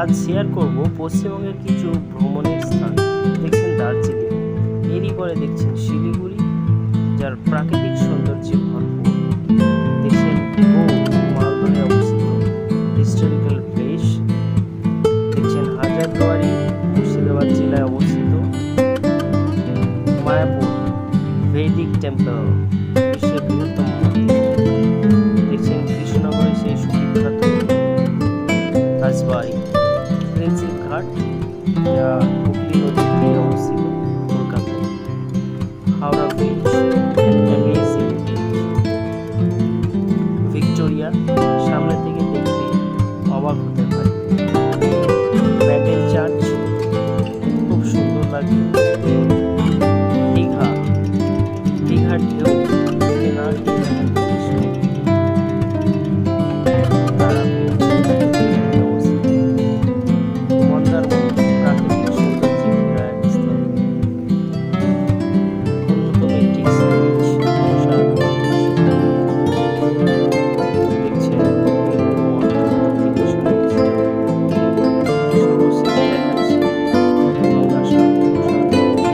আজ শেয়ার করব পশ্চিমবঙ্গের কিছু ভ্রমণের স্থান। দেখছেন দার্জিলিং। এরই পরে দেখছেন শিলিগুড়ি, যার প্রাকৃতিক সৌন্দর্যে ভরপুর। গৌড় মালদহে অবস্থিত হিস্টোরিক্যাল প্লেস দেখছেন হাজারদুয়ারি, মুর্শিদাবাদ জেলায় অবস্থিত মায়াপুর ভেদিক টেম্পল বিশ্বের বৃহত্তম দেখছেন কৃষ্ণনগরে সেই সুবিখ্যাত রাজবাড়ি। ঘাট যা হুগলি নদীর তীরে অবস্থিত, কলকাতায়। হাওড়া ব্রিজ অ্যামেজিং ভিক্টোরিয়া সামনে থেকে দেখতে অবাক হতে হয়। ব্যাটেল চার্চ খুব সুন্দর লাগে। দীঘা, দীঘার ঢেউ, কেনার